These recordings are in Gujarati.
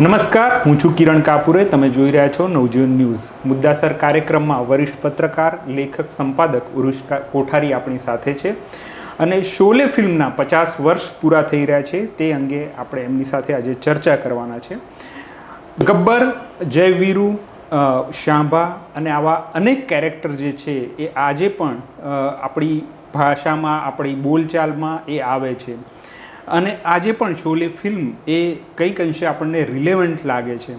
નમસ્કાર, હું છું કિરણ કાપુરે. તમે જોઈ રહ્યા છો નવજીવન ન્યૂઝ. મુદ્દાસર કાર્યક્રમમાં વરિષ્ઠ પત્રકાર, લેખક, સંપાદક ઉરુષ કોઠારી આપણી સાથે છે. અને શોલે ફિલ્મના પચાસ વર્ષ પૂરા થઈ રહ્યા છે. તે અંગે આપણે એમની સાથે આજે ચર્ચા કરવાના છે. ગબ્બર, જયવીરુ વીરુ શાંભા અને આવા અનેક કેરેક્ટર જે છે, એ આજે પણ આપણી ભાષામાં, આપણી બોલચાલમાં એ આવે છે. અને આજે પણ શોલે ફિલ્મ એ કંઈક અંશે આપણને રિલેવન્ટ લાગે છે.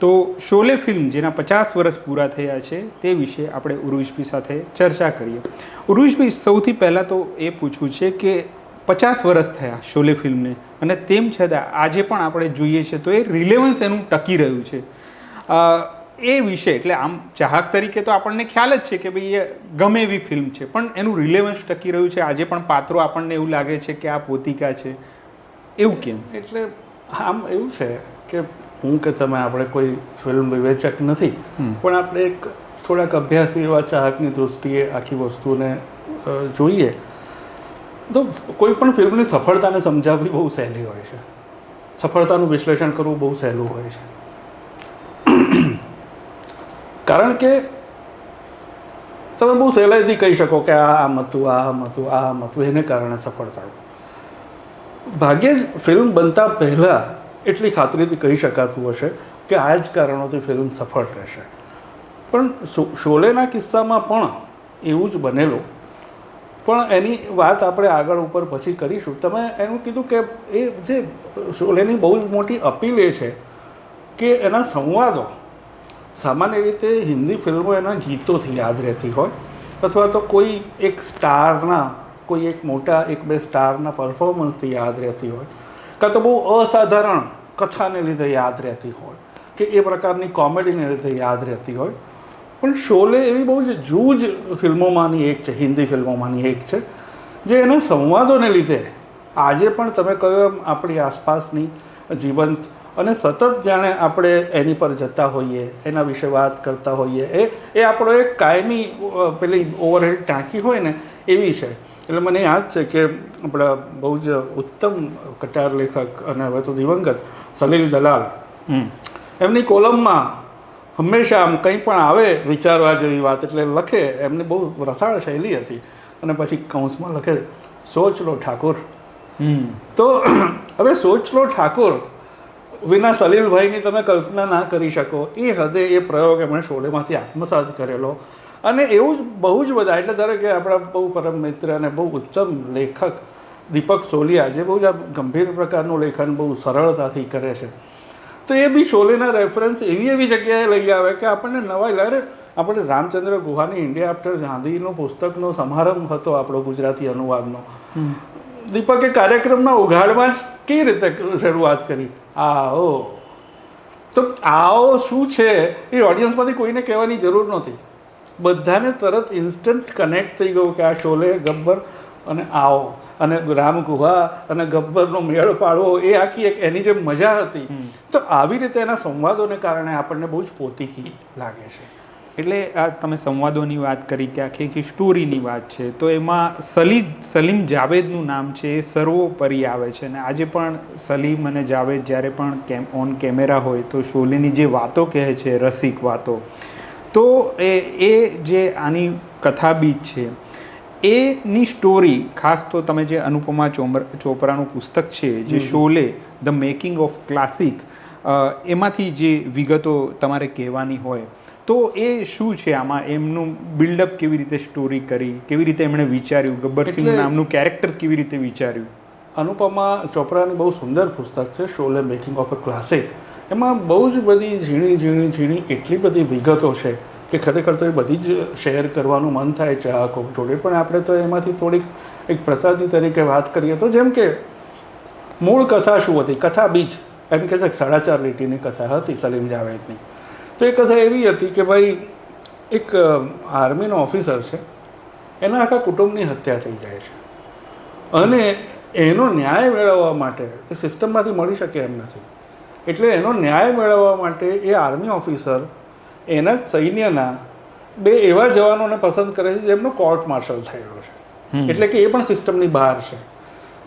તો શોલે ફિલ્મ જેના પચાસ વર્ષ પૂરા થયા છે તે વિશે આપણે ઉર્વિશભાઈ સાથે ચર્ચા કરીએ. ઉર્વિશભાઈ સૌથી પહેલાં તો એ પૂછવું છે કે પચાસ વર્ષ થયા શોલે ફિલ્મને અને તેમ છતાં આજે પણ આપણે જોઈએ છે તો એ રિલેવન્સ એનું ટકી રહ્યું છે. એ વિશે એટલે આમ ચાહક તરીકે તો આપણને ખ્યાલ જ છે કે ભાઈ એ ગમે એવી ફિલ્મ છે. પણ એનું રિલેવન્સ ટકી રહ્યું છે. આજે પણ પાત્રો આપણને એવું લાગે છે કે આ પોતિકા છે. એવું કેમ? એટલે આમ એવું છે કે હું કે તમે આપણે કોઈ ફિલ્મ વિવેચક નથી. પણ આપણે એક થોડાક અભ્યાસી એવા ચાહકની દૃષ્ટિએ આખી વસ્તુને જોઈએ તો કોઈ પણ ફિલ્મની સફળતાને સમજાવવી બહુ સહેલી હોય છે. સફળતાનું વિશ્લેષણ કરવું બહુ સહેલું હોય છે. કારણ કે તમે બહુ સહેલાઈથી કહી શકો કે આ આમ હતું આ આમ હતું આ આમ હતું એને કારણે સફળતા ભાગ્યે જ ફિલ્મ બનતા પહેલાં એટલી ખાતરીથી કહી શકાતું હશે કે આ જ કારણોથી ફિલ્મ સફળ રહેશે. પણ શોલેના કિસ્સામાં પણ એવું જ બનેલું. પણ એની વાત આપણે આગળ ઉપર પછી કરીશું. તમે એનું કીધું કે એ જે શોલેની બહુ મોટી અપીલ એ છે કે એના સંવાદો સામાન્ય રીતે હિન્દી ફિલ્મો એના ગીતોથી યાદ રહેતી હોય, અથવા તો કોઈ એક સ્ટારના, કોઈ એક મોટા એક બે સ્ટારના પરફોર્મન્સથી યાદ રહેતી હોય, કાં તો બહુ અસાધારણ કથાને લીધે યાદ રહેતી હોય, કે એ પ્રકારની કોમેડીને લીધે યાદ રહેતી હોય. પણ શોલે એવી બહુ જ જૂજ ફિલ્મોમાંની એક છે, હિન્દી ફિલ્મોમાંની એક છે, જે એના સંવાદોને લીધે આજે પણ તમે કહ્યું એમ આપણી આસપાસની જીવંત અને સતત જાણે આપણે એની પર જતા હોઈએ એના વિશે વાત કરતા હોઈએ એ એ આપણો એક કાયમી પેલી ઓવરહેડ ટાંકી હોય ને એવી છે. એટલે મને યાદ છે કે આપણા બહુ જ ઉત્તમ કટાર લેખક અને હવે તો દિવંગત સલીલ દલાલ એમની કોલમમાં હંમેશા આમ કંઈ પણ આવે વિચારવા જેવી વાત એટલે લખે એમની બહુ રસાળ શૈલી હતી. અને પછી કૌંસમાં લખે સોચ લો ઠાકોર. તો હવે સોચ લો ઠાકોર વિના સલીલભાઈની તમે કલ્પના ના કરી શકો. એ હદે એ પ્રયોગ એમણે શોલેમાંથી આત્મસાત કરેલો. અને એવું જ બહુ જ બધા એટલે ધારો કે આપણા બહુ પરમ મિત્ર અને બહુ ઉત્તમ લેખક દીપક સોલિયા જે બહુ જ ગંભીર પ્રકારનું લેખન બહુ સરળતાથી કરે છે. તો એ બી શોલેના રેફરન્સ એવી એવી જગ્યાએ લઈ આવે કે આપણને નવાઈ લાગે આપણે રામચંદ્ર ગુહાની ઇન્ડિયા આફ્ટર ગાંધીનો પુસ્તકનો સમારંભ હતો આપણો ગુજરાતી અનુવાદનો. દીપકે કાર્યક્રમના ઉઘાડમાં જ કેવી રીતે શરૂઆત કરી? આવો. તો આવો શું છે? એ ઓડિયન્સમાંથી કોઈને કહેવાની જરૂર નહોતી. બધાને તરત ઇન્સ્ટન્ટ કનેક્ટ થઈ ગયું કે આ શોલે ગબ્બર અને આવો. અને રામ ગુહા અને ગબ્બરનો મેળ પાડવો એ આખી એક એની જે મજા હતી. તો આવી રીતે એના સંવાદોને કારણે આપણને બહુ જ પોતીકી લાગે છે. એટલે આ તમે સંવાદોની વાત કરી કે આખી આખી સ્ટોરીની વાત છે તો એમાં સલીદ સલીમ જાવેદનું નામ છે એ સર્વોપરી આવે છે. અને આજે પણ સલીમ અને જાવેદ જ્યારે પણ કેમ ઓન કેમેરા હોય તો શોલેની જે વાતો કહે છે રસિક વાતો તો એ એ જે આની કથાબીજ છે એની સ્ટોરી ખાસ તો તમે જે અનુપમા ચોમર ચોપરાનું પુસ્તક છે જે Sholay the making of classic એમાંથી જે વિગતો તમારે કહેવાની હોય તો એ શું છે આમાં? એમનું બિલ્ડઅપ કેવી રીતે સ્ટોરી કરી? કેવી રીતે એમણે વિચાર્યું? ગબ્બરસિંહ નામનું કેરેક્ટર કેવી રીતે વિચાર્યું? અનુપમા ચોપરાની બહુ સુંદર પુસ્તક છે Sholay making of a classic એમાં બહુ જ બધી ઝીણી ઝીણી ઝીણી એટલી બધી વિગતો છે કે ખરેખર તો એ બધી જ શેર કરવાનું મન થાય ચાહકો જોડે પણ આપણે તો એમાંથી થોડીક એક પ્રસાદી તરીકે વાત કરીએ તો જેમ કે મૂળ કથા શું હતી? કથા બીજ. એમ કે છે કે સાડા ચાર લીટીની કથા હતી સલીમ જાવેદની. તો એ કથા એવી હતી કે ભાઈ એક આર્મીનો ઓફિસર છે એના આખા કુટુંબની હત્યા થઈ જાય છે. અને એનો ન્યાય મેળવવા માટે એ સિસ્ટમમાંથી મળી શકે એમ નથી. એટલે એનો ન્યાય મેળવવા માટે એ આર્મી ઓફિસર એના સૈન્યના બે એવા જવાનોને પસંદ કરે છે જેમનો કોર્ટ માર્શલ થયેલો છે. એટલે કે એ પણ સિસ્ટમની બહાર છે.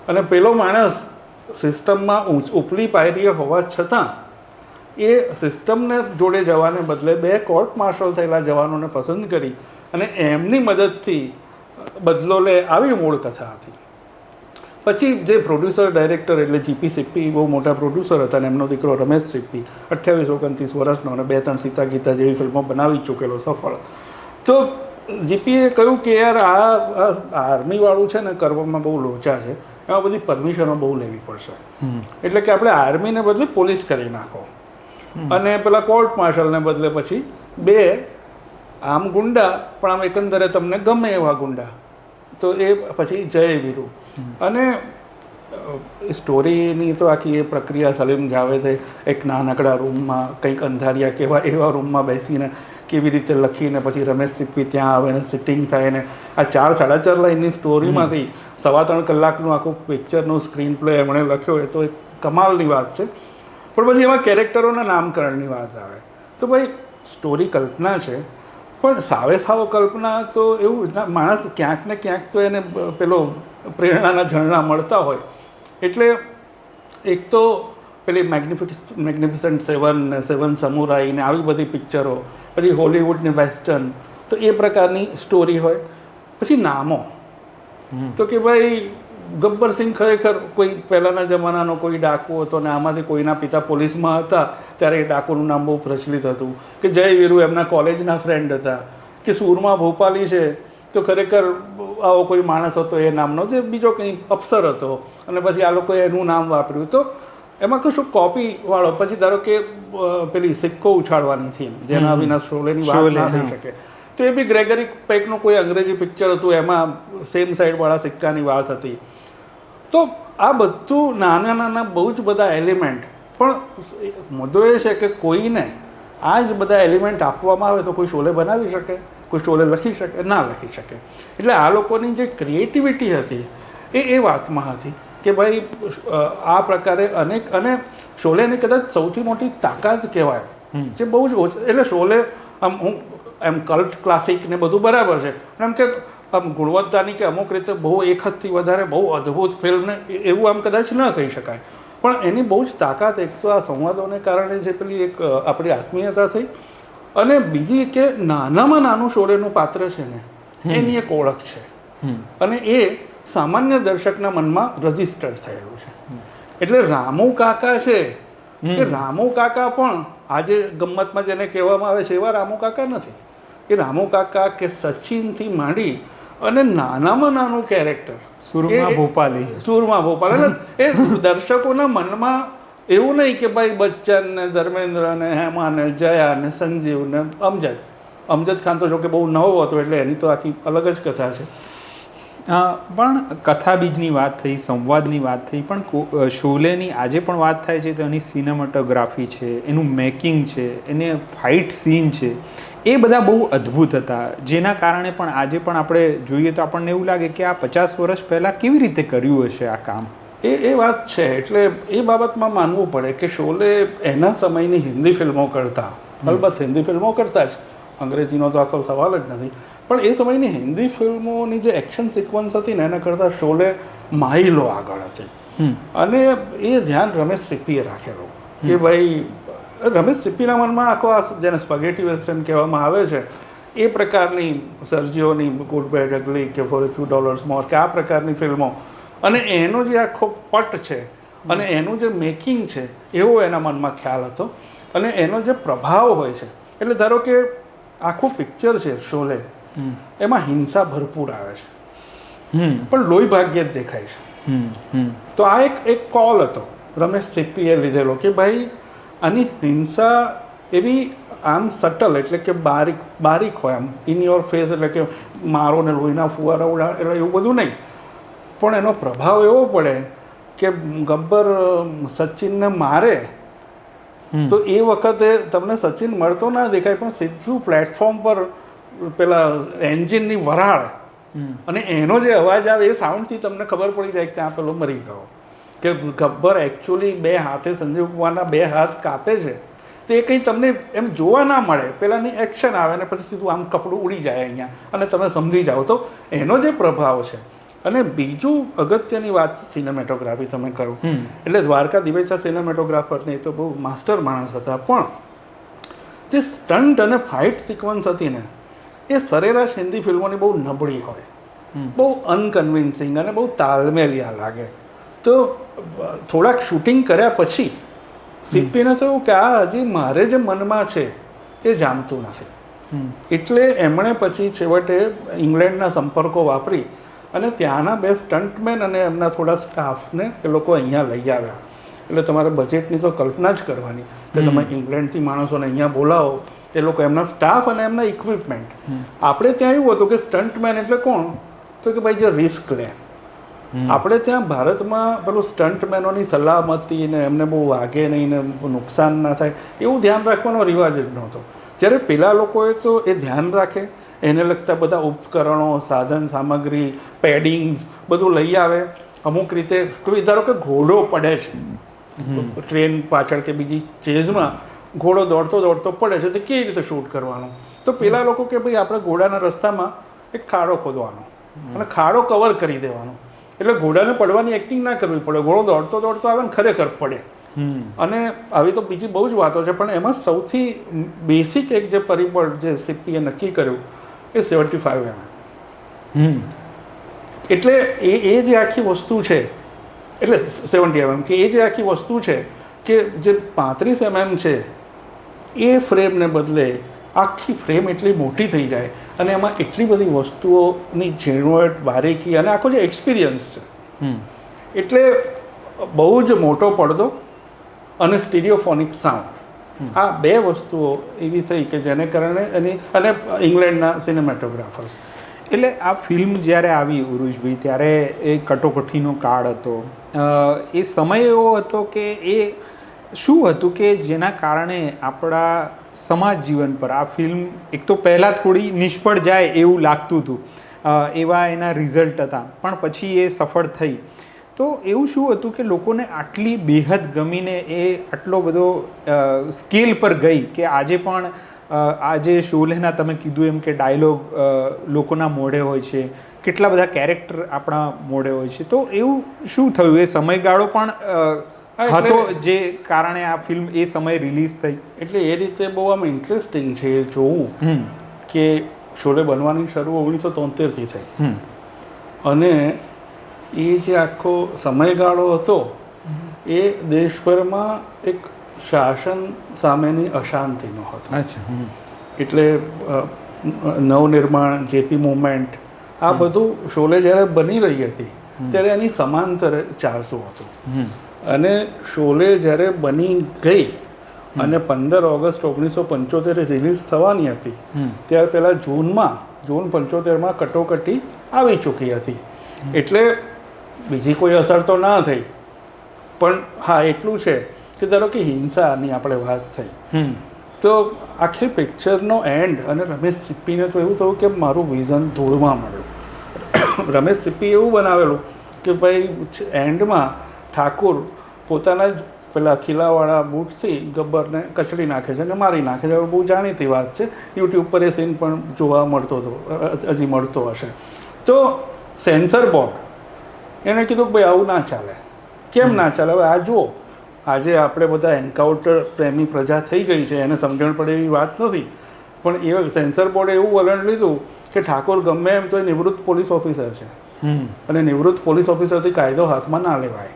અને પેલો માણસ સિસ્ટમમાં ઊંચ ઉપલી પાયરીએ હોવા છતાં એ સિસ્ટમને જોડે જવાને બદલે બે કોર્ટ માર્શલ થયેલા જવાનોને પસંદ કરી અને એમની મદદથી બદલો લે આવી મૂળ કથા હતી. પછી જે પ્રોડ્યુસર ડાયરેક્ટર એટલે જીપી સિપ્પી બહુ મોટા પ્રોડ્યુસર હતા અને એમનો દીકરો રમેશ સિપ્પી અઠ્યાવીસ ઓગણત્રીસ વર્ષનો અને બે ત્રણ સીતા ગીતા જેવી ફિલ્મો બનાવી ચૂકેલો સફળ. તો જીપીએ કહ્યું કે યાર આ આર્મીવાળું છે ને કરવામાં બહુ લોચા છે એમાં બધી પરમિશનો બહુ લેવી પડશે. એટલે કે આપણે આર્મીને બદલે પોલીસ કરી નાખો. અને પેલા કોર્ટ માર્શલને બદલે પછી બે આમ ગુંડા પણ આમ એકંદરે તમને ગમે એવા ગુંડા. તો એ પછી જય વીરુ. અને સ્ટોરીની તો આખી એ પ્રક્રિયા સલીમ જાવેદે એક નાનકડા રૂમમાં કંઈક અંધારિયા કેવા એવા રૂમમાં બેસીને કેવી રીતે લખીને પછી રમેશ સિપ્પી ત્યાં આવે ને સિટિંગ થાય ને આ ચાર સાડા ચાર લાઈનની સ્ટોરીમાંથી સવા ત્રણ કલાકનું આખું પિક્ચરનું સ્ક્રીન પ્લે એમણે લખ્યો એ તો એક કમાલની વાત છે. પણ પછી એમાં કેરેક્ટરોના નામકરણની વાત આવે. તો ભાઈ સ્ટોરી કલ્પના છે પણ સાવે સાવ કલ્પના તો એવું માણસ ક્યાંક ને ક્યાંક તો એને પેલો પ્રેરણાના ઝરણા મળતા હોય. એટલે એક તો પેલી મેગ્નિફિક મેગ્નિફિસન્ટ સેવન ને સેવન સમુરાઈ ને આવી બધી પિક્ચરો પછી હોલિવૂડની વેસ્ટર્ન તો એ પ્રકારની સ્ટોરી હોય. પછી નામો. તો કે ભાઈ ગબ્બર સિંહ ખરેખર કોઈ પહેલાંના જમાનાનો કોઈ ડાકુ હતો ને આમાંથી કોઈના પિતા પોલીસમાં હતા ત્યારે એ ડાકુનું નામ બહુ પ્રચલિત હતું. કે જય વીરુ એમના કોલેજના ફ્રેન્ડ હતા. કે સુરમા ભોપાલી છે તો ખરેખર આવો કોઈ માણસ હતો એ નામનો જે બીજો કંઈ અફસર હતો. અને પછી આ લોકોએ એનું નામ વાપર્યું. તો એમાં કશું કોપી વાળો પછી ધારો કે પેલી સિક્કો ઉછાળવાની થીમ જેના વિના શોલેની વાત ના થઈ શકે. તો એ બી ગ્રેગરી પેકનું કોઈ અંગ્રેજી પિક્ચર હતું એમાં સેમ સાઈડવાળા સિક્કાની વાત હતી. તો આ બધું નાના નાના બહુ જ બધા એલિમેન્ટ પણ મુદ્દો એ છે કે કોઈને આ જ બધા એલિમેન્ટ આપવામાં આવે તો કોઈ શોલે બનાવી શકે કોઈ શોલે લખી શકે ના લખી શકે. એટલે આ લોકોની જે ક્રિએટિવિટી હતી એ એ વાતમાં હતી કે ભાઈ આ પ્રકારે અનેક અને શોલેની કદાચ સૌથી મોટી તાકાત કહેવાય જે બહુ જ ઓછ એટલે શોલે આમ હું એમ કલ્ટ ક્લાસિક ને બધું બરાબર છે પણ એમ કે આમ ગુણવત્તાની કે અમુક રીતે બહુ એક હદથી વધારે બહુ અદ્ભુત ફિલ્મને એવું આમ કદાચ ન કહી શકાય. પણ એની બહુ જ તાકાત એક તો આ સંવાદોને કારણે જે પેલી એક આપણી આત્મીયતા થઈ અને બીજી કે નાનામાં નાનું શોલેનું પાત્ર છે ને એની એક ઓળખ છે. અને એ સામાન્ય દર્શકના મનમાં રજિસ્ટર થયેલું છે. એટલે રામુ કાકા છે એ રામુ કાકા પણ આજે ગમ્મતમાં જેને કહેવામાં આવે છે એવા રામુ કાકા નથી. એ રામુ કાકા કે સચિનથી માંડી અને નાનામાં નાનું કેરેક્ટર સુરમા ભોપાલી. સુરમાં ભોપાલ. એ દર્શકોના મનમાં એવું નહીં કે ભાઈ બચ્ચન ને ધર્મેન્દ્ર ને હેમા ને જયા ને સંજીવ ને અમજદ. અમજદ ખાન તો જો કે બહુ નવો હતો એટલે એની તો આખી અલગ જ કથા છે. પણ કથા બીજની વાત થઈ સંવાદની વાત થઈ પણ શોલેની આજે પણ વાત થાય છે તો એની સિનેમાટોગ્રાફી છે એનું મેકિંગ છે એને ફાઇટ સીન છે. એ બધા બહુ અદ્ભુત હતા. જેના કારણે પણ આજે પણ આપણે જોઈએ તો આપણને એવું લાગે કે આ પચાસ વર્ષ પહેલાં કેવી રીતે કર્યું હશે આ કામ? એ એ વાત છે. એટલે એ બાબતમાં માનવું પડે કે શોલે એના સમયની હિન્દી ફિલ્મો કરતા અલબત્ત હિન્દી ફિલ્મો કરતા જ. અંગ્રેજીનો તો આખો સવાલ જ નથી. પણ એ સમયની હિન્દી ફિલ્મોની જે એક્શન સિક્વન્સ હતી ને એના કરતાં શોલે માઇલો આગળ હતી. અને એ ધ્યાન રમેશ સિપ્પીએ રાખેલું કે ભાઈ રમેશ સિપ્પીના મનમાં આખો આ જેને સ્પગેટી વેસ્ટર્ન કહેવામાં આવે છે એ પ્રકારની સર્જીઓની ગુડ બેડ અગલી કે ફોર ફ્યુ ડોલર્સ મોર કે આ પ્રકારની ફિલ્મો. અને એનો જે આખો પટ છે અને એનું જે મેકિંગ છે એવો એના મનમાં ખ્યાલ હતો. અને એનો જે પ્રભાવ હોય છે એટલે ધારો કે આખું પિક્ચર છે શોલે એમાં હિંસા ભરપૂર આવે છે. હમ. પણ લોહી ભાગ્ય જ દેખાય છે. હમ હમ. તો આ એક એક કોલ હતો રમેશ સિપ્પીએ લીધેલો કે ભાઈ આની હિંસા એવી આમ સટલ એટલે કે બારીક બારીક હોય આમ. ઇન યોર ફેસ એટલે કે મારો ને લોહીના ફુવારા ઉડા એટલે એવું બધું નહીં. પણ એનો પ્રભાવ એવો પડે કે ગબ્બર સચિનને મારે. તો એ વખતે તમને સચિન મળતો ના દેખાય પણ સીધું પ્લેટફોર્મ પર પેલા એન્જિનની વરાળ અને એનો જે અવાજ આવે એ સાઉન્ડથી તમને ખબર પડી જાય કે ત્યાં પેલો મરી ગયો. કે ગબ્બર એકચ્યુઅલી બે હાથે સંજીવ કુમારના બે હાથ કાપે છે. તો એ કંઈ તમને એમ જોવા ના મળે. પહેલાંની એક્શન આવે ને પછી સીધું આમ કપડું ઉડી જાય અહીંયા. અને તમે સમજી જાઓ. તો એનો જે પ્રભાવ છે. અને બીજું અગત્યની વાત સિનેમેટોગ્રાફી તમે કહો એટલે દ્વારકા દિવેચા સિનેમેટોગ્રાફરને એ તો બહુ માસ્ટર માણસ હતા. પણ જે સ્ટન્ટ અને ફાઇટ સિક્વન્સ હતી ને એ સરેરાશ હિન્દી ફિલ્મોની બહુ નબળી હોય. બહુ અનકન્વિન્સિંગ અને બહુ તાલમેલિયા લાગે. તો થોડાક શૂટિંગ કર્યા પછી સિપ્પીને થયું કે આ હજી મારે જે મનમાં છે એ જામતું નથી. એટલે એમણે પછી છેવટે ઇંગ્લેન્ડના સંપર્કો વાપરી અને ત્યાંના બે સ્ટન્ટમેન અને એમના થોડા સ્ટાફને એ લોકો અહીંયા લઈ આવ્યા. એટલે તમારે બજેટની તો કલ્પના જ કરવાની કે તમે ઇંગ્લેન્ડથી માણસોને અહીંયા બોલાવો. એ લોકો એમના સ્ટાફ અને એમના ઇક્વિપમેન્ટ આપણે ત્યાં એવું હતું કે સ્ટન્ટમેન એટલે કોણ? તો કે ભાઈ જે રિસ્ક લે. આપણે ત્યાં ભારતમાં પેલું સ્ટન્ટમેનોની સલામતી ને એમને બહુ વાગે નહીં ને નુકસાન ના થાય એવું ધ્યાન રાખવાનો રિવાજ જ નહોતો. જ્યારે પેલા લોકોએ તો એ ધ્યાન રાખે એને લગતા બધા ઉપકરણો સાધન સામગ્રી પેડિંગ્સ બધું લઈ આવે. અમુક રીતે ધારો કે ઘોડો પડે છે. ટ્રેન પાછળ કે બીજી ચેઝમાં ઘોડો દોડતો દોડતો પડે છે તો કેવી રીતે શૂટ કરવાનું? તો પેલા લોકો કે ભાઈ આપણે ઘોડાના રસ્તામાં એક ખાડો ખોદવાનો અને ખાડો કવર કરી દેવાનો. એટલે ઘોડાને પડવાની એક્ટિંગ ના કરવી પડે. ઘોડો દોડતો દોડતો આવે ને ખરેખર પડે. અને આવી તો બીજી બહુ જ વાતો છે પણ એમાં સૌથી બેસિક એક જે પરિબળ જે સીપીએ નક્કી કર્યું એ સેવન્ટી ફાઇવ એમ હમ. એટલે એ એ જે આખી વસ્તુ છે એટલે સેવન્ટી એમએમ કે એ જે આખી વસ્તુ છે કે જે પાંત્રીસ એમએમ છે એ ફ્રેમને બદલે આખી ફ્રેમ એટલી મોટી થઈ જાય અને એમાં એટલી બધી વસ્તુઓની ઝીણવટ બારીકી અને આખો જે એક્સપિરિયન્સ છે. એટલે બહુ જ મોટો પડદો અને સ્ટીરિયોફોનિક સાઉન્ડ આ બે વસ્તુઓ એવી થઈ કે જેને કારણે એની અને ઇંગ્લેન્ડના સિનેમેટોગ્રાફર્સ એટલે આ ફિલ્મ જ્યારે આવી ઉરુજભાઈ ત્યારે એ કટોકટીનો કાળ હતો. એ સમય એવો હતો કે એ શું હતું કે જેના કારણે આપણા સમાજ જીવન પર, આ ફિલ્મ એક તો પહેલાં થોડી નિષ્ફળ જાય એવું લાગતું હતું એવા એના રિઝલ્ટ હતા, પણ પછી એ સફળ થઈ. તો એવું શું હતું કે લોકોને આટલી બેહદ ગમીને એ આટલો બધો સ્કેલ પર ગઈ કે આજે પણ આજે શોલેના તમે કીધું એમ કે ડાયલોગ લોકોના મોઢે હોય છે, કેટલા બધા કેરેક્ટર આપણા મોઢે હોય છે. તો એવું શું થયું? એ સમયગાળો પણ હતો જે કારણે આ ફિલ્મ એ સમયે રિલીઝ થઈ. એટલે એ રીતે બહુ આમ ઇન્ટરેસ્ટિંગ છે જોવું કે શોલે બનવાની શરૂ ઓગણીસો તોતેરથી થઈ. હમ. અને એ જે આખો સમયગાળો હતો એ દેશભરમાં એક શાસન સામેની અશાંતિનો હતો. એટલે નવનિર્માણ જેપી મુવમેન્ટ આ બધું શોલે જ્યારે બની રહી હતી ત્યારે એની સમાંતરે ચાલતું હતું. અને શોલે જ્યારે બની ગઈ અને પંદર ઓગસ્ટ ઓગણીસો પંચોતેરે રિલીઝ થવાની હતી ત્યાર પહેલાં જૂનમાં જૂન પંચોતેરમાં કટોકટી આવી ચૂકી હતી. એટલે બીજી કોઈ અસર તો ના થઈ. પણ હા એટલું છે કે ધારો કે હિંસાની આપણે વાત થઈ. તો આખી પિક્ચરનો એન્ડ અને રમેશ સિપ્પીને તો એવું થયું કે મારું વિઝન ધૂળમાં મળ્યું. રમેશ સિપ્પી એવું બનાવેલું કે ભાઈ એન્ડમાં ઠાકુર પોતાના જ પેલા ખીલાવાળા બૂટથી ગબ્બરને કચડી નાખે છે અને મારી નાખે છે. હવે બહુ જાણીતી વાત છે. યુટ્યુબ પર એ સીન પણ જોવા મળતો હતો હજી મળતો હશે. તો સેન્સર બોર્ડ એણે કીધું કે ભાઈ આવું ના ચાલે. કેમ ના ચાલે? હવે આ જુઓ. આજે આપણે બધા એન્કાઉન્ટર પ્રેમી પ્રજા થઈ ગઈ છે. એને સમજણ પડે એવી વાત નથી. પણ એ સેન્સર બોર્ડે એવું વલણ લીધું કે ઠાકોર ગમે એમ તો એ નિવૃત્ત પોલીસ ઓફિસર છે. હમ. અને નિવૃત્ત પોલીસ ઓફિસરથી કાયદો હાથમાં ના લેવાય.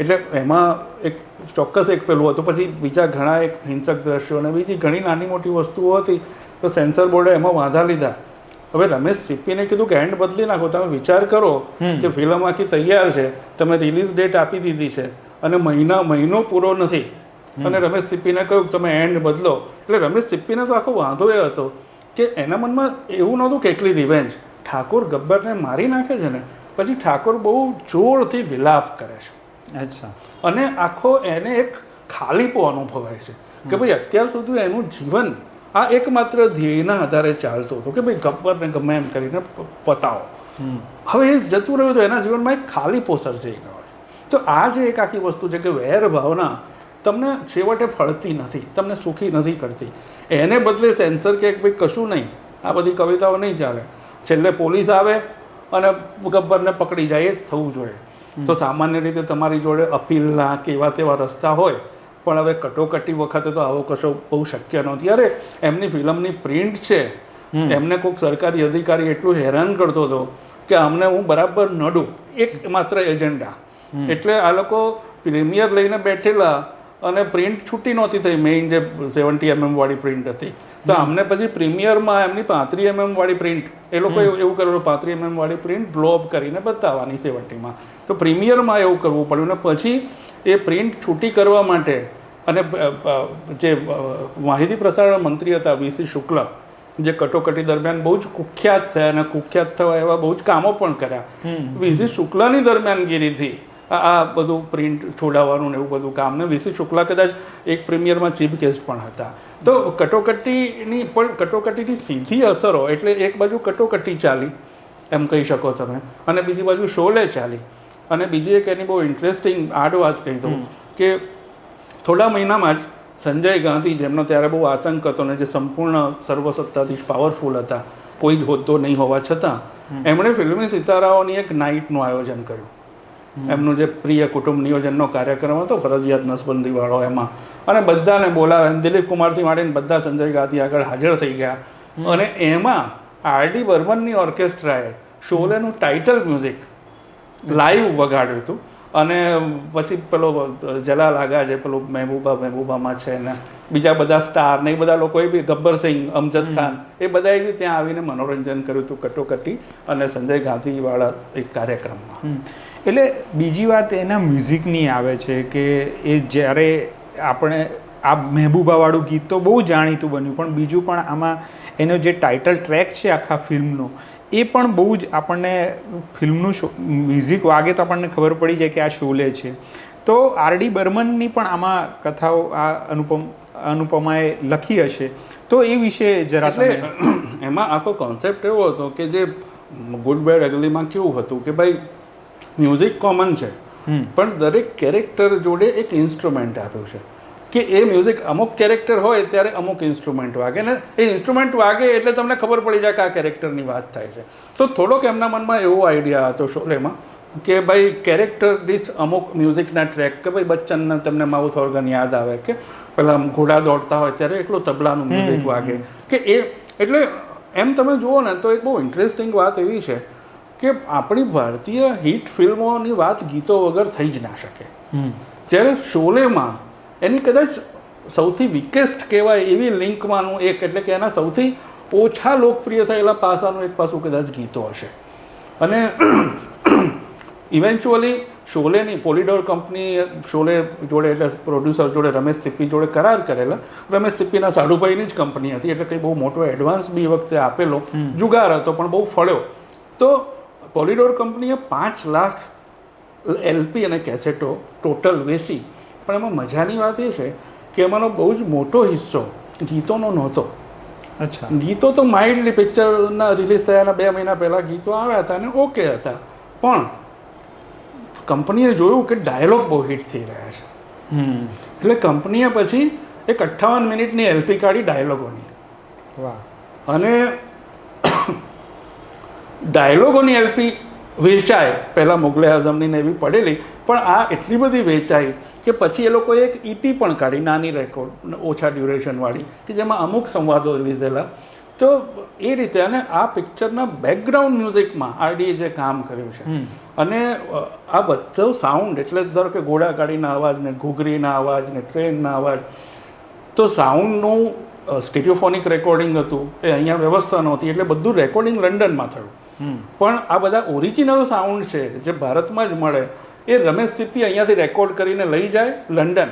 એટલે એમાં એક ચોક્કસ એક પેલું હતું. પછી બીજા ઘણા એક હિંસક દ્રશ્યો અને બીજી ઘણી નાની મોટી વસ્તુઓ હતી તો સેન્સર બોર્ડે એમાં વાંધા લીધા. હવે રમેશ સિપ્પીને કીધું કે એન્ડ બદલી નાખો. તમે વિચાર કરો કે ફિલ્મ આખી તૈયાર છે. તમે રિલીઝ ડેટ આપી દીધી છે. અને મહિના મહિનો પૂરો નથી. અને રમેશ સિપ્પીને કહ્યું તમે એન્ડ બદલો. એટલે રમેશ સિપ્પીને તો આખો વાંધો એ હતો કે એના મનમાં એવું નહોતું કે એકલી રિવેન્જ ઠાકોર ગબ્બરને મારી નાખે છે ને? પછી ઠાકોર બહુ જોરથી વિલાપ કરે છે. અને આખો એને એક ખાલીપો અનુભવાય છે કે ભાઈ અત્યાર સુધી એનું જીવન આ એકમાત્ર ધ્યેયના આધારે ચાલતું હતું કે ભાઈ ગબ્બરને ગમે એમ કરીને પતાવો. હવે એ જતું રહ્યું તો એના જીવનમાં એક ખાલી પોસર જઈ ગયો તો આ જે એક આખી વસ્તુ છે કે વેર ભાવના તમને છેવટે ફળતી નથી તમને સુખી નથી કરતી. એને બદલે સેન્સર કે ભાઈ કશું નહીં આ બધી કવિતાઓ નહીં ચાલે. છેલ્લે પોલીસ આવે અને ગબ્બરને પકડી જાય એ જ થવું જોઈએ. તો સામાન્ય રીતે તમારી જોડે અપીલના કે એવા તેવા રસ્તા હોય પણ હવે કટોકટી વખતે તો આવો કશો બહુ શક્ય નથી. અરે એમની ફિલ્મની પ્રિન્ટ છે એમને કોઈક સરકારી અધિકારી એટલું હેરાન કરતો હતો કે અમને હું બરાબર નડું એક માત્ર એજન્ડા. એટલે આ લોકો પ્રીમિયર લઈને બેઠેલા અને પ્રિન્ટ છૂટી નહોતી થઈ. મેઇન જે સેવન્ટી એમએમ વાળી પ્રિન્ટ હતી. તો અમને પછી પ્રીમિયરમાં એમની પાંત્રી એમએમ વાળી પ્રિન્ટ એ લોકો એવું કરેલું પાંત્રી એમએમ વાળી પ્રિન્ટ બ્લો અપ કરીને બતાવવાની સેવન્ટીમાં. તો પ્રીમિયરમાં એવું કરવું પડ્યું ને પછી એ પ્રિન્ટ છૂટી કરવા માટે અને જે માહિતી પ્રસારણ મંત્રી હતા વીસી શુક્લ જે કટોકટી દરમિયાન બહુ જ કુખ્યાત થયા અને કુખ્યાત થવા એવા બહુ જ કામો પણ કર્યા. વીસી શુક્લાની દરમિયાનગીરીથી આ આ બધું પ્રિન્ટ છોડાવવાનું ને એવું બધું કામ ને વીસી શુક્લા કદાચ એક પ્રીમિયરમાં ચીફ ગેસ્ટ પણ હતા. તો કટોકટીની પણ કટોકટીની સીધી અસરો એટલે એક બાજુ કટોકટી ચાલી એમ કહી શકો તમે અને બીજી બાજુ શોલે ચાલી. અને બીજી એક એની બહુ ઇન્ટરેસ્ટિંગ આડ વાત કહી દઉં કે થોડા મહિનામાં જ સંજય ગાંધી જેમનો ત્યારે બહુ આતંક હતો ને જે સંપૂર્ણ સર્વસત્તાધીશ પાવરફુલ હતા કોઈ જ હોદ્દો નહીં હોવા છતાં એમણે ફિલ્મી સિતારાઓની એક નાઇટનું આયોજન કર્યું. એમનું જે પ્રિય કુટુંબ નિયોજનનો કાર્યક્રમ હતો ફરજિયાત નસબંધીવાળો એમાં. અને બધાને બોલાવે દિલીપ કુમારથી માંડીને બધા સંજય ગાંધી આગળ હાજર થઈ ગયા. અને એમાં આરડી બર્મનની ઓર્કેસ્ટ્રાએ શોલેનું ટાઇટલ મ્યુઝિક લાઈવ વગાડ્યું હતું. અને પછી પેલો જલાલ આગા છે પેલો મહેબૂબા મહેબૂબામાં છે ને બીજા બધા સ્ટાર ને એ બધા લોકોએ બી ગબ્બર સિંહ અમજદ ખાન એ બધાએ બી ત્યાં આવીને મનોરંજન કર્યું હતું કટોકટી અને સંજય ગાંધીવાળા એક કાર્યક્રમમાં. એટલે બીજી વાત એના મ્યુઝિકની આવે છે કે એ જ્યારે આપણે આ મહેબૂબાવાળું ગીત તો બહુ જાણીતું બન્યું પણ બીજું પણ આમાં એનો જે ટાઇટલ ટ્રેક છે આખા ફિલ્મનો એ પણ બહુ જ આપણને ફિલ્મનું શો મ્યુઝિક વાગે તો આપણને ખબર પડી જાય કે આ શોલે છે. તો આરડી બર્મનની પણ આમાં કથાઓ આ અનુપમ અનુપમાએ લખી હશે. તો એ વિશે જરા એમાં આખો કોન્સેપ્ટ એવો હતો કે જે ગુડ બેડ અગલીમાં કેવું હતું કે ભાઈ મ્યુઝિક કોમન છે. પણ દરેક કેરેક્ટર જોડે એક ઇન્સ્ટ્રુમેન્ટ આપ્યું છે. કે એ મ્યુઝિક અમુક કેરેક્ટર હોય ત્યારે અમુક ઇન્સ્ટ્રુમેન્ટ વાગે ને એ ઇન્સ્ટ્રુમેન્ટ વાગે એટલે તમને ખબર પડી જાય કે આ કેરેક્ટરની વાત થાય છે. તો થોડોક એમના મનમાં એવો આઈડિયા હતો શોલેમાં કે ભાઈ કેરેક્ટર દીઠ અમુક મ્યુઝિકના ટ્રેક કે ભાઈ બચ્ચનના તમને માઉથ ઓર્ગન યાદ આવે કે પેલા ઘોડા દોડતા હોય ત્યારે એટલું તબલાનું મ્યુઝિક વાગે. કે એ એટલે એમ તમે જુઓ ને તો એક બહુ ઇન્ટરેસ્ટિંગ વાત એવી છે કે આપણી ભારતીય હિટ ફિલ્મોની વાત ગીતો વગર થઈ જ ના શકે. જ્યારે શોલેમાં એની કદાચ સૌથી વીકેસ્ટ કહેવાય એવી લિંકમાંનું એક એટલે કે એના સૌથી ઓછા લોકપ્રિય થયેલા પાસાનું એક પાસું કદાચ ગીતો હશે. અને ઇવેન્ચ્યુઅલી શોલેની પોલિડોર કંપની શોલે જોડે એટલે પ્રોડ્યુસર જોડે રમેશ સિપ્પી જોડે કરાર કરેલા. રમેશ સિપ્પીના સાડુભાઈની જ કંપની હતી એટલે કંઈ બહુ મોટો એડવાન્સ બી વખતે આપેલો જુગાર હતો પણ બહુ ફળ્યો. તો પોલિડોર કંપનીએ પાંચ લાખ એલપી અને કેસેટો ટોટલ વેચી પણ એમાં મજાની વાત એ છે કે એમાંનો બહુ જ મોટો હિસ્સો ગીતોનો નહોતો. અચ્છા. ગીતો તો માઇલ્ડલી પિક્ચરના રિલીઝ થયાના બે મહિના પહેલાં ગીતો આવ્યા હતા અને ઓકે હતા. પણ કંપનીએ જોયું કે ડાયલોગ બહુ હિટ થઈ રહ્યા છે. એટલે કંપનીએ પછી એક અઠ્ઠાવન મિનિટની એલપી કાઢી ડાયલોગોની વાહ. અને ડાયલોગોની એલપી વેચાય. પહેલાં મુગલે આઝમની ને એવી પડેલી પણ આ એટલી બધી વેચાઈ કે પછી એ લોકોએ એક ઈપી પણ કાઢી નાની રેકોર્ડ ઓછા ડ્યુરેશનવાળી કે જેમાં અમુક સંવાદો લીધેલા. તો એ રીતે અને આ પિક્ચરના બેકગ્રાઉન્ડ મ્યુઝિકમાં આરડીએ જે કામ કર્યું છે અને આ બધો સાઉન્ડ એટલે ધારો કે ઘોડાગાડીના અવાજ ને ઘૂઘરીના અવાજ ને ટ્રેનના અવાજ તો સાઉન્ડનું સ્ટીરિયોફોનિક રેકોર્ડિંગ હતું એ અહીંયા વ્યવસ્થા નહોતી એટલે બધું રેકોર્ડિંગ લંડનમાં થયું. પણ આ બધા ઓરિજિનલ સાઉન્ડ છે જે ભારતમાં જ મળે એ રમેશ સિપ્પી અહીંયાથી રેકોર્ડ કરીને લઈ જાય લંડન.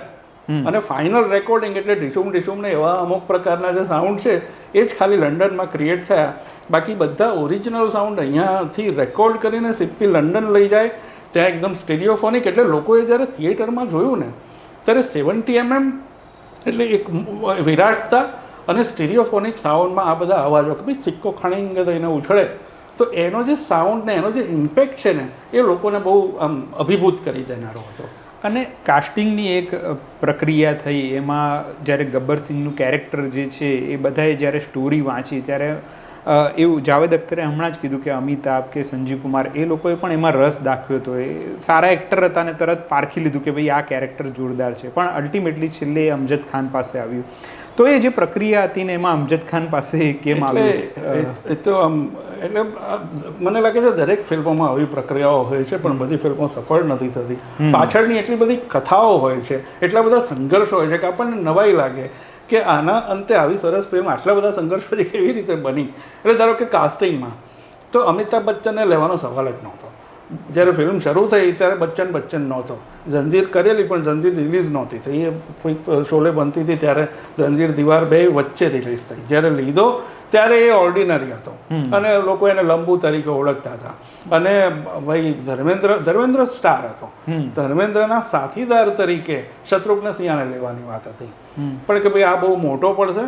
અને ફાઇનલ રેકોર્ડિંગ એટલે ઢીસુમ ડિસુમને એવા અમુક પ્રકારના જે સાઉન્ડ છે એ જ ખાલી લંડનમાં ક્રિએટ થયા. બાકી બધા ઓરિજિનલ સાઉન્ડ અહીંયાથી રેકોર્ડ કરીને સિપ્પી લંડન લઈ જાય. ત્યાં એકદમ સ્ટેડિયોફોનિક એટલે લોકોએ જ્યારે થિયેટરમાં જોયું ને ત્યારે સેવન્ટી એમએમ એટલે એક વિરાટતા અને સ્ટીરિયોફોનિક સાઉન્ડમાં આ બધા અવાજો કે ભાઈ સિક્કો ખણીંગ થઈને ઉછળે. તો એનો જે સાઉન્ડ ને એનો જે ઇમ્પેક્ટ છે ને, એ લોકોને બહુ આમ અભિભૂત કરી દેનારો હતો. અને કાસ્ટિંગની એક પ્રક્રિયા થઈ, એમાં જ્યારે ગબ્બર સિંહનું કેરેક્ટર જે છે, એ બધાએ જ્યારે સ્ટોરી વાંચી, ત્યારે એવું જાવેદ અખ્તરે હમણાં જ કીધું કે અમિતાભ કે સંજીવ કુમાર, એ લોકોએ પણ એમાં રસ દાખવ્યો હતો. એ સારા એક્ટર હતા ને તરત પારખી લીધું કે ભાઈ આ કેરેક્ટર જોરદાર છે. પણ અલ્ટિમેટલી છેલ્લે એ અમજદ ખાન પાસે આવ્યું. તો એ જે પ્રક્રિયા હતી ને એમાં અમજદ ખાન પાસે કેમ આવે? એ- તો આમ એટલે મને લાગે છે દરેક ફિલ્મોમાં આવી પ્રક્રિયાઓ હોય છે પણ બધી ફિલ્મો સફળ નથી થતી. પાછળની એટલી બધી કથાઓ હોય છે એટલા બધા સંઘર્ષો હોય છે કે આપણને નવાઈ લાગે કે આના અંતે આવી સરસ ફિલ્મ આટલા બધા સંઘર્ષો કેવી રીતે બની? એટલે ધારો કે કાસ્ટિંગમાં તો અમિતાભ બચ્ચનને લેવાનો સવાલ જ નહોતો. જ્યારે ફિલ્મ શરૂ થઈ ત્યારે બચ્ચન બચ્ચન નહોતો. જંજીર કરેલી પણ જંજીર રિલીઝ નહોતી થઈ. એ શોલે બનતી હતી ત્યારે જંજીર દીવાર બે વચ્ચે રિલીઝ થઈ. જ્યારે લીધો ત્યારે એ ઓર્ડિનરી હતો. અને લોકો એને લંબુ તરીકે ઓળખતા હતા. અને ભાઈ ધર્મેન્દ્ર ધર્મેન્દ્ર સ્ટાર હતો. ધર્મેન્દ્રના સાથીદાર તરીકે શત્રુઘ્ન સિંહાને લેવાની વાત હતી. પણ કે ભાઈ આ બહુ મોટો પડશે.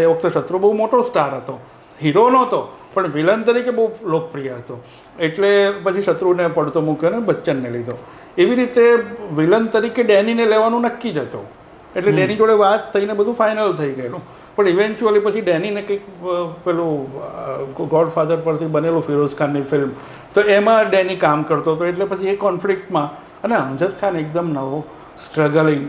એ વખતે શત્રુ બહુ મોટો સ્ટાર હતો. હીરો નહોતો. પણ વિલન તરીકે બહુ લોકપ્રિય હતો. એટલે પછી શત્રુને પડતો મૂક્યો ને બચ્ચનને લીધો. એવી રીતે વિલન તરીકે ડેનીને લેવાનું નક્કી જ હતું. એટલે ડેની જોડે વાત થઈને બધું ફાઇનલ થઈ ગયેલું. પણ ઇવેન્ચ્યુઅલી પછી ડેનીને કંઈક પેલું ગોડફાધર પરથી બનેલું ફિરોઝ ખાનની ફિલ્મ તો એમાં ડેની કામ કરતો હતો. એટલે પછી એ કોન્ફ્લિક્ટમાં અને અમજદ ખાન એકદમ નવો સ્ટ્રગલિંગ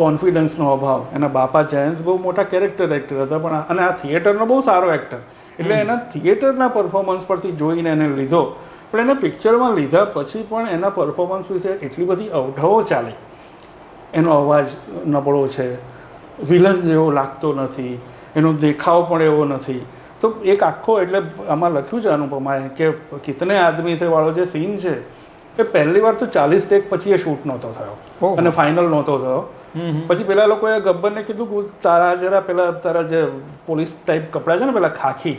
કોન્ફિડન્સનો અભાવ. એના બાપા જયંત બહુ મોટા કેરેક્ટર એક્ટર હતા પણ અને આ થિયેટરનો બહુ સારો એક્ટર એટલે એના થિયેટરના પરફોર્મન્સ પરથી જોઈને એને લીધો. પણ એને પિક્ચરમાં લીધા પછી પણ એના પરફોર્મન્સ વિશે એટલી બધી અવઢવો ચાલી. એનો અવાજ નબળો છે. વિલન જેવો લાગતો નથી. એનો દેખાવ પણ એવો નથી. તો એક આખો એટલે આમાં લખ્યું છે અનુપમાએ કે કિતને આદમી થે વાળો જે સીન છે એ પહેલી વાર તો ચાલીસ ટેક પછી એ શૂટ નહોતો થયો. અને ફાઇનલ નહોતો થયો. પછી પેલા લોકોએ ગબ્બરને કીધું કે તારા જરા પેલા તારા જે પોલીસ ટાઈપ કપડાં છે ને પેલા ખાખી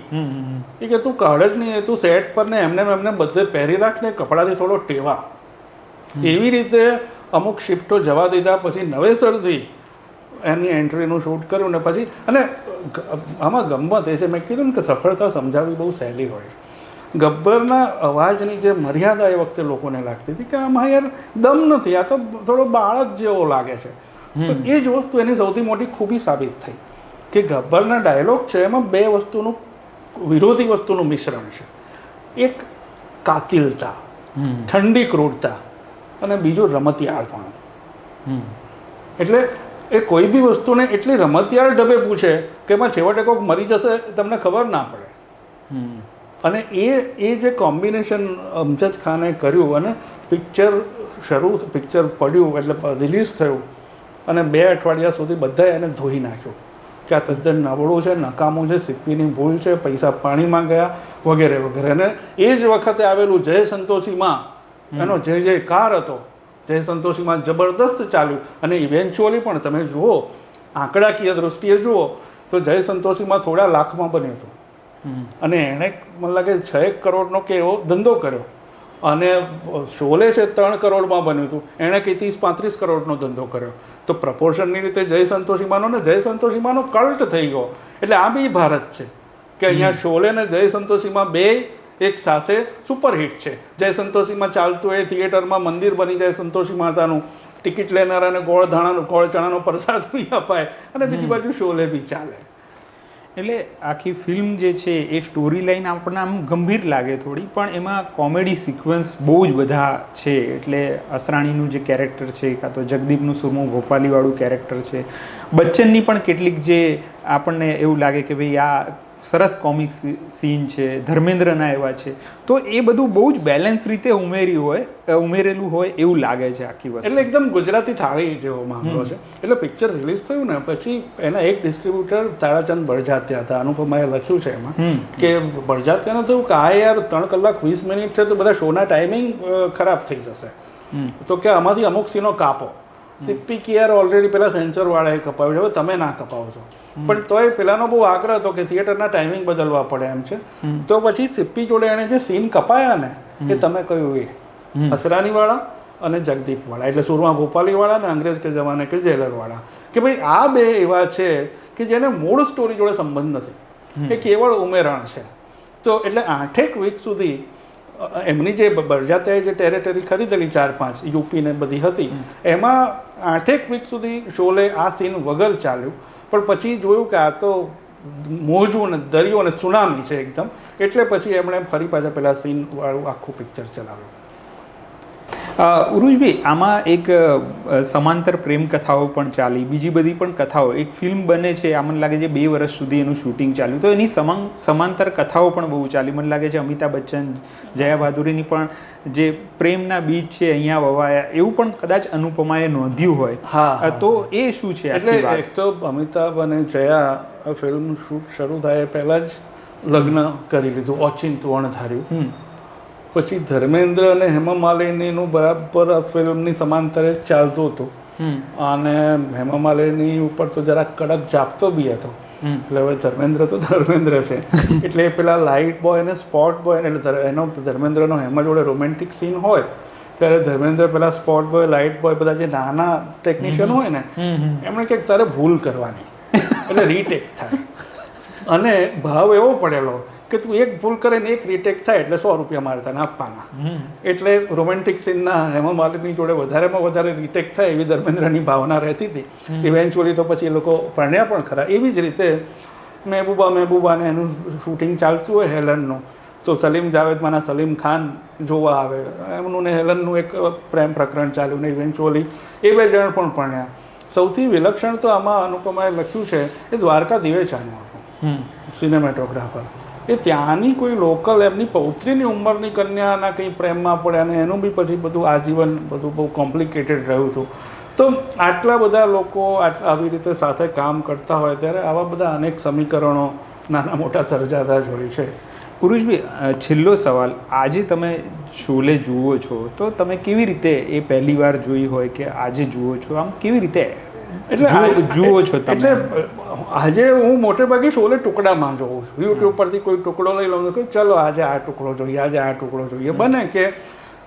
એ કે તું કાઢ જ નહીં તું સેટ પર ને એમને એમને બધે પહેરી રાખ ને કપડાથી થોડો ટેવા. એવી રીતે અમુક શિફ્ટો જવા દીધા પછી નવેસરથી એની એન્ટ્રીનું શૂટ કર્યું ને પછી અને આમાં ગમત એ છે મેં કીધું ને કે સફળતા સમજાવવી બહુ સહેલી હોય છે. ગબ્બરના અવાજની જે મર્યાદા એ વખતે લોકોને લાગતી હતી કે આમાં યાર દમ નથી આ તો થોડો બાળક જેવો લાગે છે. તો એ જ વસ્તુ એની સૌથી મોટી ખૂબી સાબિત થઈ કે ગબ્બરના ડાયલોગ છે એમાં બે વસ્તુનું વિરોધી વસ્તુનું મિશ્રણ છે. એક કાતિલતા ઠંડી ક્રૂરતા અને બીજું રમતિયાળપણું એટલે એ કોઈ બી વસ્તુને એટલી રમતિયાળ ઢબે પૂછે કે એમાં છેવટે કોઈક મરી જશે તમને ખબર ના પડે. અને એ એ જે કોમ્બિનેશન અમજદ ખાને કર્યું અને પિક્ચર શરૂ પિક્ચર પડ્યું એટલે રિલીઝ થયું અને બે અઠવાડિયા સુધી બધાએ એને ધોઈ નાખ્યું કે આ તદ્દન નબળું છે નકામું છે સિપ્પીની ભૂલ છે પૈસા પાણીમાં ગયા વગેરે વગેરે. અને એ જ વખતે આવેલું જય સંતોષીમાં એનો જય જયકાર હતો. જય સંતોષીમાં જબરદસ્ત ચાલ્યું. અને ઇવેન્ચ્યુઅલી પણ તમે જુઓ આંકડાકીય દૃષ્ટિએ જુઓ તો જય સંતોષીમાં થોડા લાખમાં બન્યું હતું. અને એણે મને લાગે છ એક કરોડનો કે એવો ધંધો કર્યો. અને શોલે છે ત્રણ કરોડમાં બન્યું હતું. એણે કે ત્રીસ પાંત્રીસ કરોડનો ધંધો કર્યો. તો પ્રપોર્શનની રીતે જય સંતોષીમાનો ને જય સંતોષીમાનો કલ્ટ થઈ ગયો. એટલે આ બી ભારત છે કે અહીંયા શોલે ને જય સંતોષીમાં બે એક સાથે સુપરહિટ છે. જય સંતોષીમાં ચાલતું એ થિયેટરમાં મંદિર બની જાય સંતોષી માતાનું. ટિકિટ લેનારાને ગોળ ધાણાનો ગોળ ચણાનો પ્રસાદ બી અપાય. અને બીજી બાજુ શોલે બી ચાલે. એટલે આખી ફિલ્મ જે છે એ સ્ટોરી લાઈન આપણને આમ ગંભીર લાગે થોડી, પણ એમાં કોમેડી સિક્વન્સ બહુ જ બધા છે. એટલે અસરાણીનું જે કેરેક્ટર છે, કાં તો જગદીપનું સુરમું ભોપાલીવાળું કેરેક્ટર છે. બચ્ચનની પણ કેટલીક જે આપણને એવું લાગે કે ભાઈ આ સરસ કોમિક સીન છે ધર્મેન્દ્રના એવા છે. તો એ બધું બહુ જ બેલેન્સ રીતે ઉમેર્યું હોય ઉમેરેલું હોય એવું લાગે છે આખી વસ્તુ. એટલે એકદમ ગુજરાતી થાળી જેવો મામલો છે. એટલે પિક્ચર રિલીઝ થયું ને પછી એના એક ડિસ્ટ્રીબ્યુટર તારાચંદ બળજાત્યા હતા અનુપમાએ લખ્યું છે એમાં. કે બળજાત્યાને થયું કે આ યાર ત્રણ કલાક વીસ મિનિટ છે તો બધા શોના ટાઈમિંગ ખરાબ થઈ જશે. તો કે આમાંથી અમુક સીનો કાપો. સિપ્પી કેયર ઓલરેડી પેલા સેન્સરવાળાએ કપાવ્યું છે. હવે તમે ના કપાવશો પણ તોય પેલાનો બહુ આગ્રહ હતો કે થિયેટરના ટાઈમિંગ બદલવા પડે એમ છે. તો પછી સિપ્પી જોડે એણે જે સીન કપાયા ને એ તમે કહ્યું એ. હસરાનીવાળા અને જગદીપવાળા. એટલે સુરમા ભોપાલીવાળા અને અંગ્રેજ કે જમાને કે જેલરવાળા. કે ભાઈ આ બે એવા છે કે જેને મૂળ સ્ટોરી જોડે સંબંધ નથી. એ કેવળ ઉમેરણ છે. તો એટલે આઠેક વીક સુધી એમની જે બરજાતે જે ટેરેટરી ખરીદેલી ચાર પાંચ, યુપી ને બધી હતી, એમાં આઠેક વીક સુધી શોલે આ સીન વગર ચાલ્યું. પણ પછી જોયું કે આ તો મોજું અને દરિયો અને સુનામી છે એકદમ, એટલે પછી એમણે ફરી પાછા પેલા સીન વાળું આખું પિક્ચર ચલાવ્યું. ઉરુજભાઈ આમાં એક સમાંતર પ્રેમ કથાઓ પણ ચાલી બીજી બધી પણ કથાઓ. એક ફિલ્મ બને છે આ મને લાગે છે બે વર્ષ સુધી એનું શૂટિંગ ચાલ્યું. તો એની સમાન સમાંતર કથાઓ પણ બહુ ચાલી. મને લાગે છે અમિતાભ બચ્ચન જયા બહાદુરીની પણ જે પ્રેમના બીજ છે અહીંયા વવાયા એવું પણ કદાચ અનુપમાએ નોંધ્યું હોય. હા, તો એ શું છે એટલે એક તો અમિતાભ અને જયા ફિલ્મ શૂટ શરૂ થાય પહેલાં જ લગ્ન કરી લીધું ઓચિંત વણધાર્યું. હમ. પછી ધર્મેન્દ્ર અને હેમા માલિનીનું બરાબર આ ફિલ્મની સમાંતરે ચાલતું હતું. અને હેમા માલિની ઉપર તો જરાક કડક જાપતો બી હતો. એટલે હવે ધર્મેન્દ્ર તો ધર્મેન્દ્ર છે. એટલે એ પેલા લાઇટ બોય અને સ્પોટ બોય એટલે એનો ધર્મેન્દ્રનો હેમા જોડે રોમેન્ટિક સીન હોય ત્યારે ધર્મેન્દ્ર પેલા સ્પોટ બોય લાઇટ બોય બધા જે નાના ટેકનિશિયન હોય ને એમણે કંઈક તારે ભૂલ કરવાની. એટલે રીટેક થાય. અને ભાવ એવો પડેલો કે તું એક ભૂલ કરે ને એક રીટેક થાય એટલે સો રૂપિયા મારે તને આપવાના. એટલે રોમેન્ટિક સીનના હેમા માલિની જોડે વધારેમાં વધારે રીટેક થાય એવી ધર્મેન્દ્રની ભાવના રહેતી હતી. ઇવેન્ચ્યુઅલી તો પછી એ લોકો પરણ્યા પણ ખરા. એવી જ રીતે મહેબૂબા મહેબૂબાને એનું શૂટિંગ ચાલતું હોય હેલનનું. તો સલીમ જાવેદમાંના સલીમ ખાન જોવા આવે. એમનું ને હેલનનું એક પ્રેમ પ્રકરણ ચાલ્યું ને ઇવેન્ચ્યુઅલી એ બે જણ પણ પરણ્યા. સૌથી વિલક્ષણ તો આમાં અનુપમાએ લખ્યું છે એ દ્વારકા દિવેચાનું હતું. સિનેમેટોગ્રાફર એ ત્યાંની કોઈ લોકલ એમની પૌત્રીની ઉંમરની કન્યાના કંઈ પ્રેમમાં પડ્યા અને એનું બી પછી બધું આજીવન બધું બહુ કોમ્પ્લિકેટેડ રહ્યું હતું. તો આટલા બધા લોકો આવી રીતે સાથે કામ કરતા હોય ત્યારે આવા બધા અનેક સમીકરણો નાના મોટા સર્જાતા જ હોય છે. પુરુષભાઈ છેલ્લો સવાલ. આજે તમે શોલે જુઓ છો તો તમે કેવી રીતે એ પહેલી વાર જોઈ હોય કે આજે જુઓ છો? આમ કેવી રીતે એટલે જુઓ- છો તમે એટલે આજે હું મોટે ભાગે શોલે ટુકડામાં જોઉં છું. યુટ્યુબ પરથી કોઈ ટુકડો લઈ લઉં કે ચલો આજે આ ટુકડો જોઈએ આજે આ ટુકડો જોઈએ. બને કે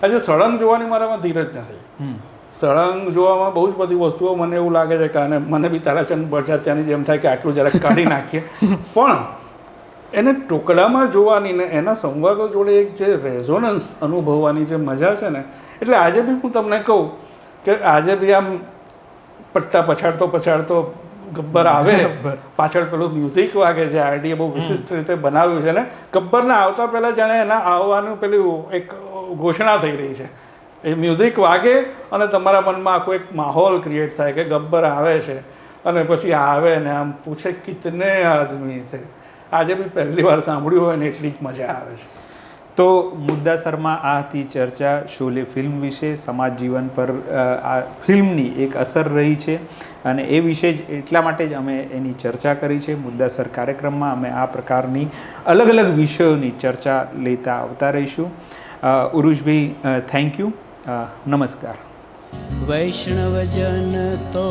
આજે સળંગ જોવાની મારામાં ધીરજ નથી. સળંગ જોવામાં બહુ જ બધી વસ્તુઓ મને એવું લાગે છે કે અને મને બી તારાચંદ બરજાત્યાની જેમ થાય કે આટલું જરાક કાઢી નાખીએ. પણ એને ટુકડામાં જોવાની ને એના સંવાદો જોડે એક જે રેઝોનન્સ અનુભવવાની જે મજા છે ને એટલે આજે બી હું તમને કહું કે આજે બી આમ પટ્ટા પછાડતો પછાડતો ગબ્બર આવે. પાછળ પેલું મ્યુઝિક વાગે છે આરડીએ બહુ વિશિષ્ટ રીતે બનાવ્યું છે ને. ગબ્બરના આવતા પહેલાં જાણે એના આવવાનું પેલું એક ઘોષણા થઈ રહી છે. એ મ્યુઝિક વાગે અને તમારા મનમાં આખો એક માહોલ ક્રિએટ થાય કે ગબ્બર આવે છે. અને પછી આવે ને આમ પૂછે કિતને આદમી છે? આજે બી પહેલી વાર સાંભળ્યું હોય ને એટલી જ મજા આવે છે. તો મુદ્દાસરમાં આ હતી ચર્ચા શોલે ફિલ્મ વિશે સમાજ જીવન પર આ ફિલ્મની એક અસર રહી છે અને એ વિશે જ એટલા માટે જ અમે એની ચર્ચા કરી છે. મુદ્દાસર કાર્યક્રમમાં અમે આ પ્રકારની અલગ અલગ વિષયોની ચર્ચા લેતા આવતા રહીશું. ઉરુષભાઈ થેન્ક યુ નમસ્કાર. વૈષ્ણવજન તો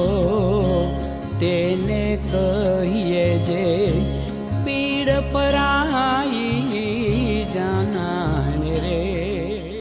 તેને કહીએ જે પીડ પરાઈ